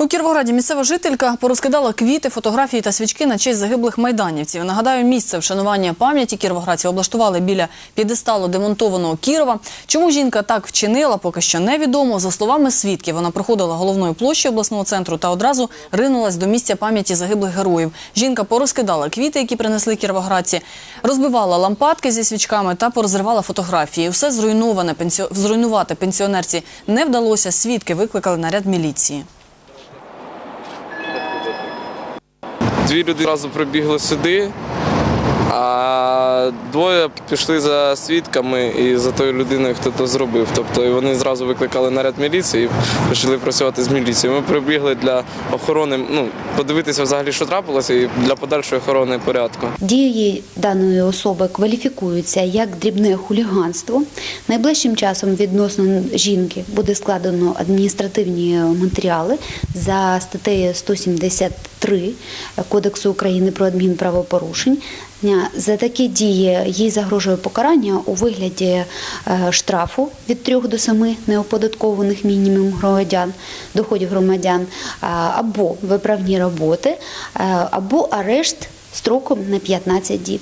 У Кіровограді місцева жителька порозкидала квіти, фотографії та свічки на честь загиблих майданівців. Нагадаю, місце вшанування пам'яті кіровоградці облаштували біля п'єдесталу демонтованого Кірова. Чому жінка так вчинила, поки що невідомо. За словами свідків, вона проходила головною площею обласного центру та одразу ринулась до місця пам'яті загиблих героїв. Жінка порозкидала квіти, які принесли кіровоградці, розбивала лампадки зі свічками та порозривала фотографії. Все зруйноване зруйнувати пенсіонерці не вдалося. Свідки викликали наряд міліції. Дві люди одразу прибігли сюди, двоє пішли за свідками і за тою людиною, хто то зробив. Тобто вони зразу викликали наряд міліції і почали працювати з міліцією. Ми прибігли для охорони, ну, подивитися взагалі, що трапилося, і для подальшої охорони порядку. Дії даної особи кваліфікуються як дрібне хуліганство. Найближчим часом відносно жінки буде складено адміністративні матеріали за статтею 173 Кодексу України про адмінправопорушень. За такі дії їй загрожує покарання у вигляді е, штрафу від 3 до 7 неоподаткованих мінімум громадян, доходів громадян, або виправні роботи, е, або арешт строком на 15 діб.